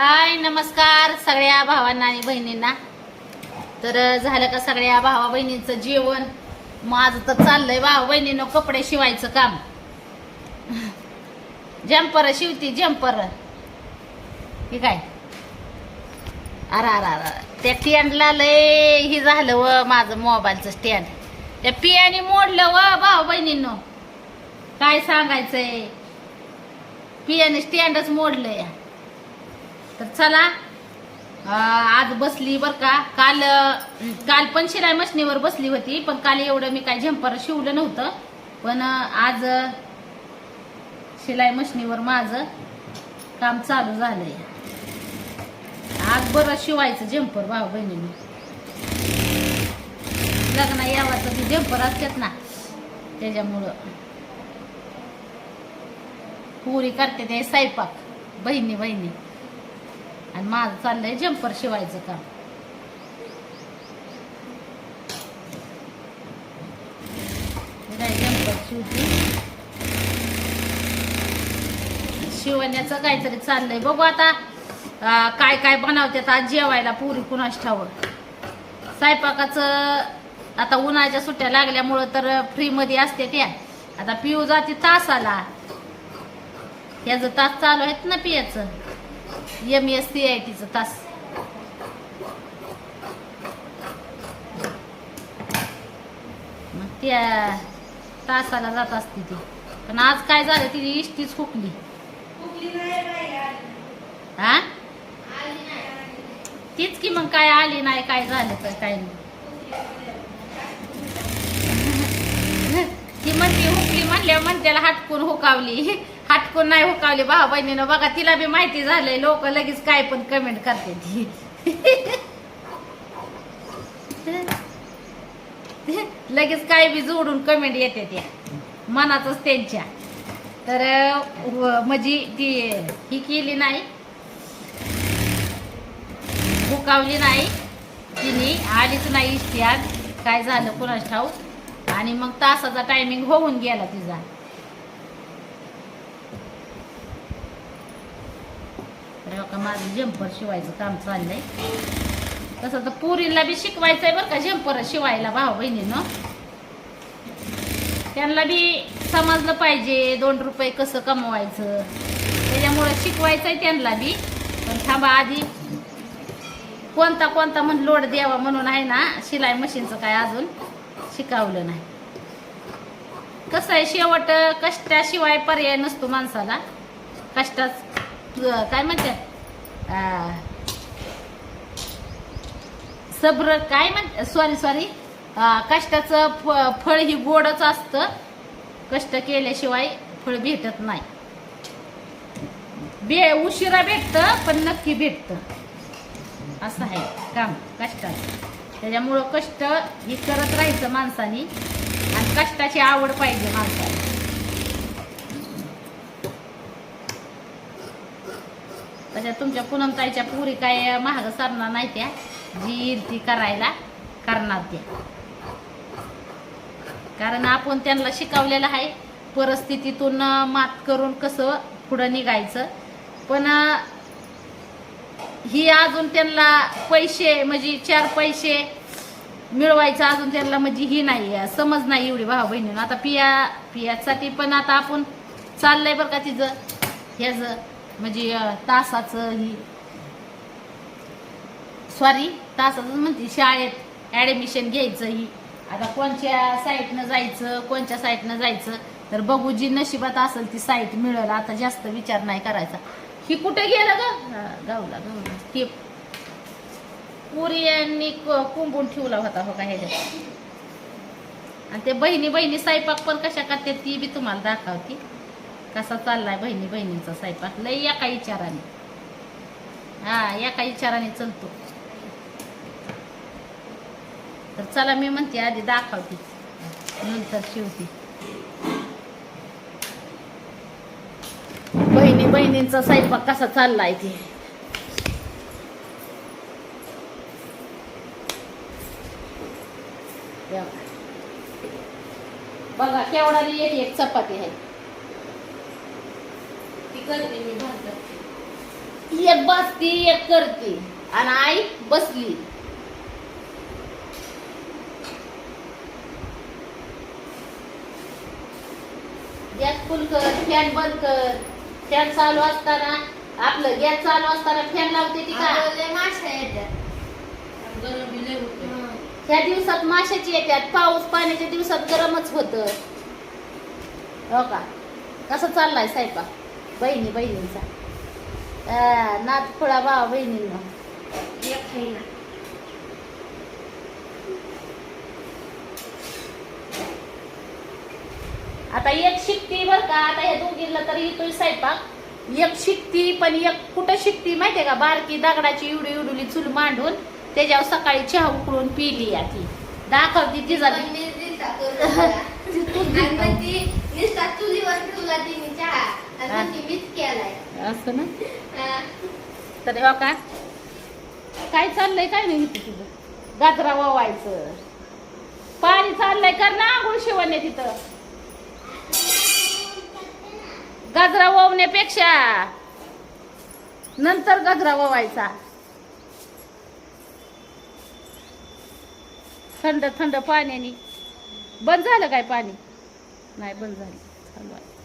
हाय नमस्कार सगळ्या भावांना आणि बहिणींना. तर झालं का सगळ्या भावा बहिणींचं जेवण? माझं तर चाललंय भावा बहिणीनं कपडे शिवायचं काम. जम्पर शिवती जम्पर हे काय? अरे अरा अरा त्या स्टँडला लय हे झालं व माझं मोबाईलचं स्टँड त्या पियाने मोडलं व भाऊ बहिणींनो. काय सांगायचंय? पियाने स्टँडच मोडलं या तर चला. आज बसली बर का. काल काल पण शिलाई मशनीवर बसली होती पण काल एवढं मी काय झंपर शिवलं नव्हतं. पण आज शिलाई मशनीवर माझं काम चालू झालंय. आज बरं शिवायचं झंपर भाऊ बहिणीने. लग्न यावाचं ती झंपर असतात ना त्याच्यामुळं. पुरी करते ते स्वयंपाक बहिणी बहिणी. आणि माझं चाललंय जम्पर शिवायचं काम. जम्पर शिवते. शिवण्याचं काहीतरी चाललंय. बघू आता काय काय बनवतात आज जेवायला पुरी कुणाच ठावं स्वयंपाकाचं आता उन्हाच्या सुट्ट्या लागल्यामुळं तर फ्रीमध्ये असते त्या. आता पिऊ जाते तासाला. याचं तास चालू आहेत ना पियाचं. एम एस सी आय टीचं तास मग त्या तासाला जात असते ती पण आज काय झालं तिची इष्टीच हुकली हा तीच की मग काय आली नाही काय झालं तर काय नाही ती म्हणते हुकली म्हणल्यावर म्हणत्याला हटकून हुकावली हटकून नाही हुकावली भाऊ बहिणीनं. बघा तिला बी माहिती झालंय लोक लगेच काय पण कमेंट करते ती. लगेच काय बी जोडून कमेंट येते त्या. मनातच त्यांच्या. तर म्हणजे ती ही केली नाही. हुकावली नाही. तिने आलीच नाही इष्टी आज काय झालं कुणाच ठाऊक? आणि मग तासाचा टायमिंग होऊन गेला तिचा. तर का माझं जम्पर शिवायचं काम चाललंय. तसं तर पुरीला बी शिकवायचंय बरं का जम्पर शिवायला भाऊ बहिणीनं. त्यांना बी समजलं पाहिजे दोन रुपये कसं कमवायचं. त्याच्यामुळं शिकवायचंय त्यांना बी. पण थांबा आधी. कोणता कोणता म्हण लोड द्यावा म्हणून आहे ना शिलाई मशीनचं काय अजून शिकावलं नाही. कसं आहे शेवट कष्टाशिवाय पर्याय नसतो माणसाला. कष्टाच काय म्हणतात आ, सब्र काय म्हण सॉरी सॉरी कष्टाचं फ- फळ ही गोडच असतं. कष्ट केल्याशिवाय फळ भेटत नाही. बे उशिरा भेटतं पण नक्की भेटतं. असं आहे काम कष्टाचं. त्याच्यामुळं कष्ट ही करत राहायचं माणसानी. आणि कष्टाची आवड पाहिजे माणसाला. तशा तुमच्या पूनमताईच्या पुरी काय महाग सरणार नाही त्या. जी येईल ती करायला करणार त्या. कारण आपण त्यांना शिकवलेलं आहे परिस्थितीतून मात करून कसं पुढं निघायचं. पण ही अजून त्यांना पैसे म्हणजे चार पैसे मिळवायचं अजून त्यांना म्हणजे ही नाही समज नाही एवढी भाऊ बहिणीनं. आता पिया पियासाठी पण आता आपण चाललंय बरं का तिचं ह्याचं. म्हणजे तासाचं ही. सॉरी तासाचं म्हणते शाळेत ॲडमिशन घ्यायचं ही. आता कोणत्या साईटनं जायचं कोणत्या साईटनं जायचं तर बघू जी नशिबात असेल ती साईट मिळेल. आता जास्त विचार नाही करायचा. ही कुठे गेलं ग? गावला गावला. ते पुरी यांनी कुंबून ठेवला होता हो का ह्याच्यात. आणि ते बहिणी बहिणी स्वयंपाक पण कशा करते ती बी तुम्हाला दाखवते. कसा चाललाय बहिणी बहिणींचा स्वयंपाक? लय एका विचाराने हा एका विचाराने चलतो. तर चला मी म्हणते आधी दाखवते. नंतर शिवते. बहिणी बहिणींचा स्वयंपाक कसा चाललाय ते? बघा. केवढा एक एक चपाती आहे. ती करते मी भाकर एक बसती एक करते. आणि आई बसली. गॅस फुल कर फॅन बंद कर. फॅन चालू असताना आपलं गॅस चालू असताना फॅन लावते ती का? माश्या येतात ह्या दिवसात माशाची येतात पाऊस पाण्याच्या दिवसात गरमच होत. हो का? कसं चाललाय स्वयंपाक बहिणी बहिणींचा नात खुळा भावा बहिणींना आता एक शिकती बर का? आता ह्या दोघींना तर येतोय स्वयंपाक. एक शिकती पण एक कुठं शिकती माहितीये का? बारकी दगडाची एवढी एवढी चूल मांडून त्याच्यावर सकाळी चहा उकळून पिली या ती. दाखवती. ती तूच आणि दिसता. मग ती नुसता चुलीवर ठेवला तिने चहा. असं ना. तर हो का काय चाललंय काय नाही इथं तुझं? गाजरा वावायचं. पाणी चाललंय कर ना आंघोळ शिवण्या तिथं. गाजरा वावण्यापेक्षा. नंतर गाजरा वावायचा. थंड थंड पाण्याने. बंद झालं काय पाणी? नाही बंद झालं. चालू आहे.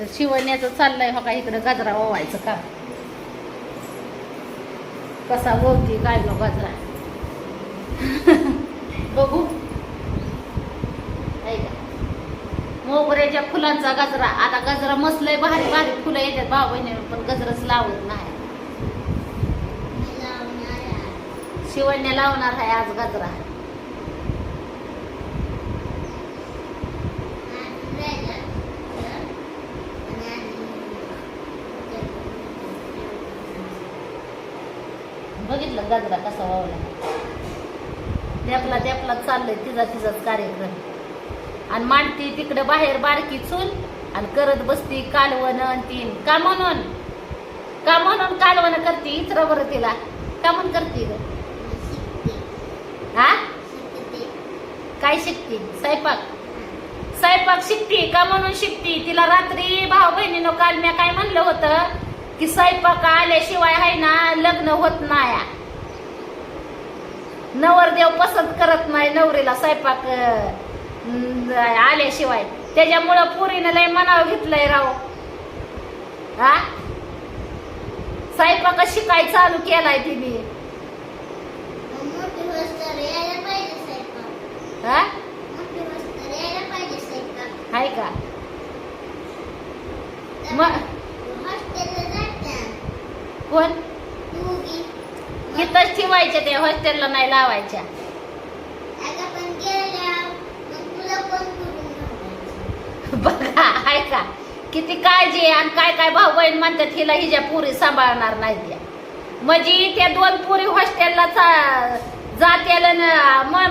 तर शिवण्याचं चाललंय हो का इकडं गजरा ओवायचं का? कसा ओवती काय नो गजरा? बघू. मोगऱ्याच्या फुलांचा गजरा. आता गजरा मसलय भारी भारी फुलं येतात भाऊ बहिणी पण गजराच लावत नाही. शिवण्या लावणार आहे आज गजरा. बघितलं गजरा कसा वावला देपला देपला चाललंय तिचा तिचाच कार्यक्रम. आणि मांडती तिकडे बाहेर बारकी चूल आणि करत बसती कालवण अन तीन. का म्हणून? का म्हणून कालवण करते? इतर बरं तिला. का म्हणून करते ग? हा? काय शिकते? स्वयंपाक? स्वयंपाक शिकते? का म्हणून शिकते? तिला रात्री भाऊ बहिणीनं काल मी काय म्हणलं होतं? की स्वयंपाक आल्याशिवाय आहे ना लग्न होत नाही नवरदेव पसंत करत नाही नवरीला स्वयंपाक आल्याशिवाय. त्याच्यामुळं पुरीनं लय मनावर घेतलंय राव. हा? स्वयंपाक शिकाय चालू केलाय तिने मग मोठी वस्तर यायला पाहिजे स्वयंपाक. हा मोठी वस्तर यायला पाहिजे स्वयंपाक. आहे का तर मग हॉस्टेलला जातात. कोण दोघी. मग इथंच ठेवायच्या त्या हॉस्टेलला नाही लावायच्या? बघा आहे का? किती काळजी आहे आणि काय काय भाऊ बहीण म्हणतात हिला हिच्या पुरी सांभाळणार नाही त्या. म्हणजे त्या दोन पुरी हॉस्टेलला जात्याला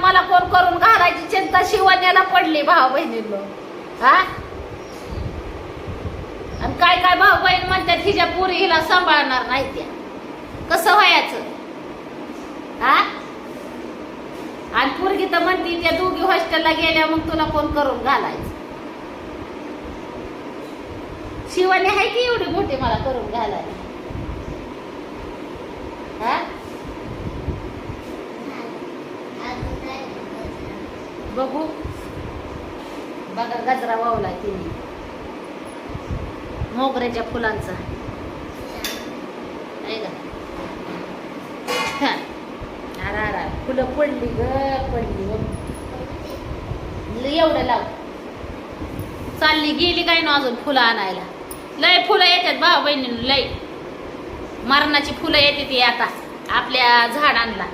मला कोण करून घालायची चिंता शिवण्याला पडली भाऊ बहिणीला हा? आणि काय काय भाऊ बहीण म्हणतात हिच्या पुरी हिला सांभाळणार नाही त्या. कसं व्हायचं? हा? आणि पोरगी तर म्हणती त्या दोघी हॉस्टेलला गेल्या मग तुला कोण करून घालायचं. शिवानी आहे की एवढी मोठी मला करून घालायला? हा? बघू. बघा गजरा वावला तिने. मोगऱ्याच्या फुलांचा. आहे का? फुलं पडली ग पडली ग. एवढं लाव. चालली गेली काय ना अजून फुलं आणायला? लय फुलं येतात भाऊ बहिणी लय. मरणाची फुलं येते ती आता आपल्या झाडांना.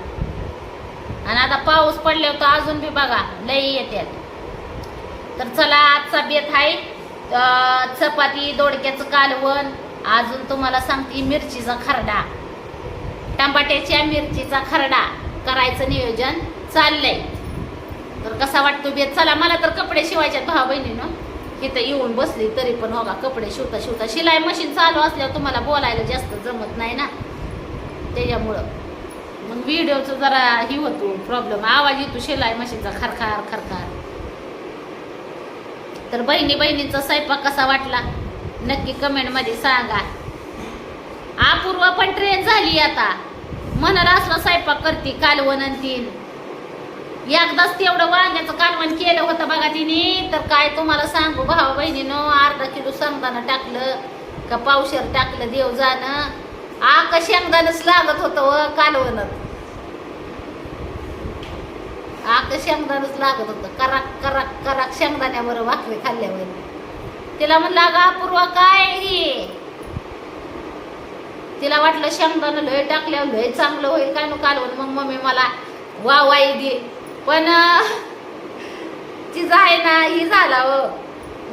आणि आता पाऊस पडल्यावर तर अजून बी बघा लय येतात तर चला आजचा बेत आहे. चपाती दोडक्याचं कालवण. अजून तुम्हाला सांगते मिरचीचा खरडा. टमाट्याच्या मिरचीचा खरडा. करायचं नियोजन चाललंय. तर कसा वाटतो बेत? चला मला तर कपडे शिवायच्यात भाऊ बहिणीनं. इथं येऊन बसली तरी पण होगा कपडे शिवता शिवता. शिलाई मशीन चालू असल्यावर तुम्हाला बोलायला जास्त जमत नाही ना. त्याच्यामुळं. मग व्हिडिओचं जरा ही होतो प्रॉब्लेम आवाज येतो शिलाई मशीनचा खरखार खरखार. तर बहिणी बहिणीचा स्वयंपाक कसा वाटला? नक्की कमेंटमध्ये सांगा. अपूर्व पण ट्रेन झाली आता. म्हणाला असला स्वयंपाक करते कालवण तीन. एकदाच तेवढं वांग्याचं कालवण केलं होतं बघा तिने. तर काय तुम्हाला सांगू भावा बहिणीनं अर्धा किलो शेंगदाणं टाकलं का पावशेर टाकलं देव जाणं. आक शेंगदाणच लागत होतं व कालवणत. आक शेंगदाणच लागत होतं. कराक कराक कराक शेंगदाण्यावर भाकरी खाल्ल्यावर तिला म्हणलं अगं अपूर्वा काय हे तिला वाटलं शेंगदाणं लय टाकल्यावर लय चांगलं होईल काय नु कालवण. मग मम्मी मला वा वाई दे. पण तिचं आहे ना ही झाला हो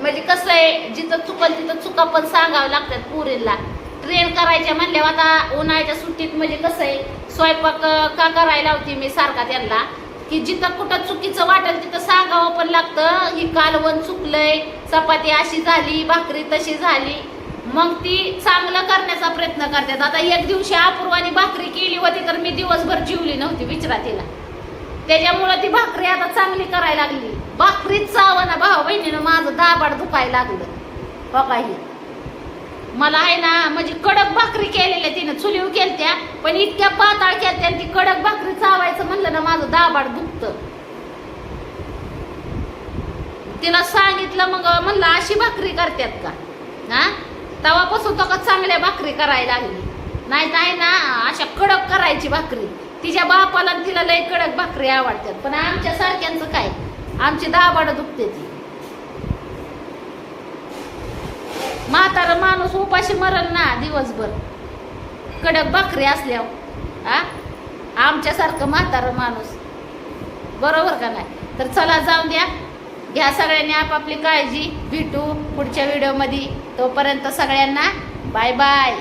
म्हणजे कसं आहे जिथं चुकल तिथं चुका पण सांगावं लागतात पुरीला ट्रेन करायच्या म्हणल्यावर आता उन्हाळ्याच्या सुट्टीत म्हणजे कसं आहे स्वयंपाक का करायला होती मी सारखा त्यांना. की जिथं कुठं चुकीचं वाटेल तिथं सांगावं पण लागतं ही कालवण चुकलंय चपाती अशी झाली भाकरी तशी झाली. मग ती चांगलं करण्याचा प्रयत्न करतात. आता एक दिवशी अपूर्वानी भाकरी केली होती तर मी दिवसभर जीवली नव्हती विचारा तिला. त्याच्यामुळं ती भाकरी आता चांगली करायला लागली. भाकरीच चावं ना भाऊ बहिणीनं माझं दाबाड दुखायला लागलं. हो बघाही मला आहे ना म्हणजे कडक भाकरी केलेल्या तिनं चुलीव केलत्या पण इतक्या पाताळ केलत्या आणि ती कडक भाकरी चावायचं म्हणलं ना माझं दाबाड दुखतं. तिला सांगितलं मग म्हणलं अशी भाकरी करतात का? हा? तवापासून तो का चांगल्या भाकरी करायला लागली. नाही तर आहे ना अशा कडक करायची भाकरी. तिच्या बापाला तिला लय कडक भाकरी आवडतात. पण आमच्या सारख्यांचं काय? आमची दाबाड दुखते ती. म्हातारा माणूस उपाशी मरल ना दिवसभर. कडक भाकरी असल्यावर हा आमच्यासारखं म्हातारं माणूस. बरोबर का नाही? तर चला जाऊन द्या. घ्या सगळ्यांनी आपापली काळजी. भेटू पुढच्या व्हिडिओमध्ये तोपर्यंत सगळ्यांना बाय बाय.